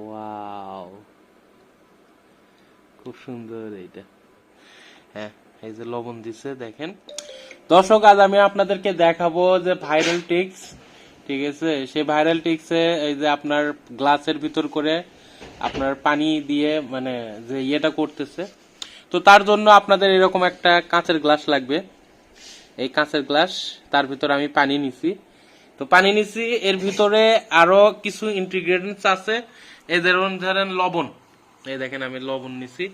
Wow খুব সুন্দর এইটা। হ্যাঁ এই যে লবণ দিছে, দেখেন। দর্শক, আজ আমি আপনাদেরকে দেখাবো যে ভাইরাল টিক্স ঠিক আছে? ভাইরাল টিক্সে এই যে আপনার গ্লাসের ভিতর করে আপনার পানি দিয়ে মানে যে ইয়েটা করতেছে। তো তার জন্য আপনাদের এরকম একটা কাঁচের গ্লাস লাগবে। এই কাঁচের গ্লাস, তার ভিতরে আমি পানি নিছি। তো পানি নিছি, এর ভিতরে আরও কিছু ইনগ্রিডিয়েন্টস আছে। এই ধরুন ধরেন লবণ। এই দেখেন আমি লবণ নিছি,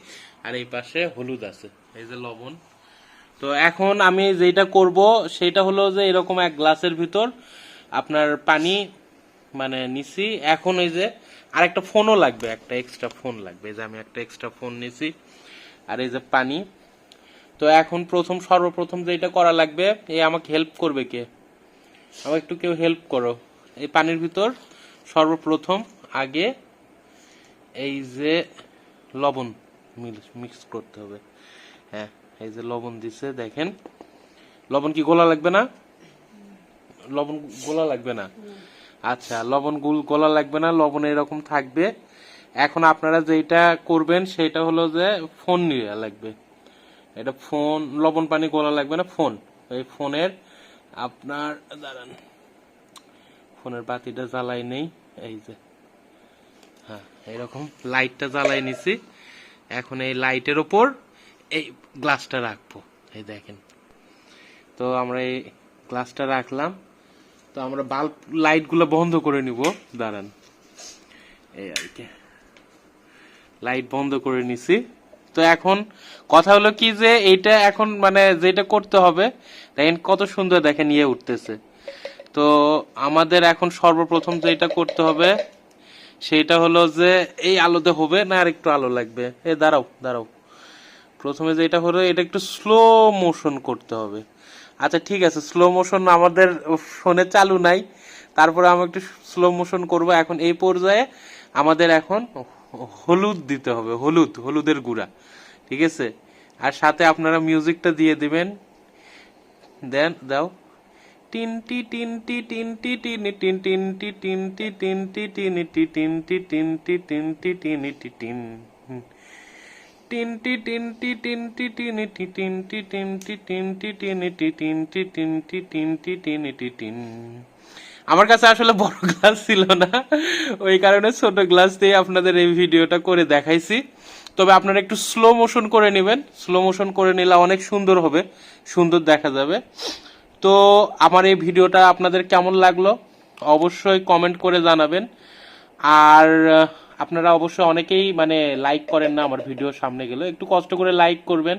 আর এই পাশে হলুদ আছে। এই যে লবণ। তো এখন আমি যেটা করব, সেটা হলো যে এরকম এক গ্লাসের ভিতর আপনার পানি মানে নিছি। এখন এই যে আরেকটা ফোনও লাগবে, একটা এক্সট্রা ফোন লাগবে। এই যে আমি একটা এক্সট্রা ফোন নিছি, আর এই যে পানি। তো এখন প্রথম, সর্বপ্রথম যেটা করা লাগবে এই আমাকে হেল্প করবে কে? আমাকে একটু কেউ হেল্প করো। এই পানির ভিতর সর্বপ্রথম আগে এই যে লবণ মিক্স করতে হবে। হ্যাঁ এই যে লবণ দিছে, দেখেন। লবণ কি গোলা লাগবে না? লবণ গোলা লাগবে না? আচ্ছা লবণ গুল গোলা লাগবে না, লবণ এরকম থাকবে। এখন আপনারা যেটা করবেন, সেটা হলো যে ফোন নিয়ে লাগবে। এটা ফোন লবণ পানি গোলা লাগবে না, ফোন। এই ফোনের আপনার দাঁড়ান। ফোনের বাতিটা জ্বালাই নেই, এই যে। হ্যাঁ এরকম লাইটটা জ্বালাই নিছি। এখন এই লাইটের ওপর এই গ্লাসটা রাখব, এই দেখেন। তো আমরা এই গ্লাসটা রাখলাম। তো আমরা বাল্ব লাইটগুলো বন্ধ করে নিব, দাঁড়ান। এই আর কি। লাইট বন্ধ করে নিছি। তো এখন কথা হলো কি যে, এইটা এখন মানে যেটা করতে হবে, দেখেন কত সুন্দর দেখেন ইয়ে উঠতেছে। তো আমাদের এখন সর্বপ্রথম যেটা করতে হবে সেটা হলো যে এই আলোতে হবে না আর একটু আলো লাগবে? এ দাঁড়াও দাঁড়াও। প্রথমে যেটা হলো, এটা একটু স্লো মোশন করতে হবে। আচ্ছা ঠিক আছে স্লো মোশন আমাদের ফোনে চালু নাই। তারপরে আমি একটু স্লো মোশন করব এখন এই পর্যায়ে। আমাদের এখন হলুদ দিতে হবে, হলুদ, হলুদের গুঁড়া। ঠিক আছে? আর সাথে আপনারা মিউজিকটা দিয়ে দিবেন। দেন, দাও। টিনটি টিনটি টিনটি টিনি টিন টিনটি টিনটি টিনটি টিনিটি টিনটি টিনটি টিনটি টিনিটি টিন টিনটি টিনটি টিনটি টিনিটি টিনটি টিনটি টিনটি টিনিটি টিনটি টিনটি টিনটি টিনিটি টিন আমার কাছে আসলে বড় গ্লাস ছিল না ওই কারণে ছোট গ্লাস দিয়ে আপনাদের এই ভিডিওটা করে দেখাইছি তবে আপনারা একটু স্লো মোশন করে নেবেন স্লো মোশন করে নিলে অনেক সুন্দর হবে সুন্দর দেখা যাবে তো আমার এই ভিডিওটা আপনাদের কেমন লাগল অবশ্যই কমেন্ট করে জানাবেন। আর আপনারা অবশ্যই অনেকেই মানে লাইক করেন না আমার ভিডিও সামনে গেলে। একটু কষ্ট করে লাইক করবেন।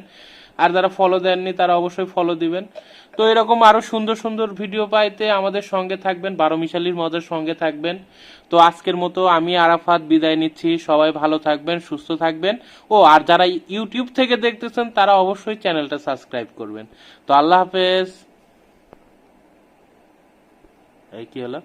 আর যারা ফলো দেননি তারা অবশ্যই ফলো দিবেন। তো এরকম আরও সুন্দর সুন্দর ভিডিও পাইতে আমাদের সঙ্গে থাকবেন। বারো মিশালির মজার সঙ্গে থাকবেন। তো আজকের মতো আমি আরাফাত বিদায় নিচ্ছি। সবাই ভালো থাকবেন, সুস্থ থাকবেন। ও, আর যারা ইউটিউব থেকে দেখতেছেন তারা অবশ্যই চ্যানেলটা সাবস্ক্রাইব করবেন। তো আল্লাহ হাফেজ। এই কি হলো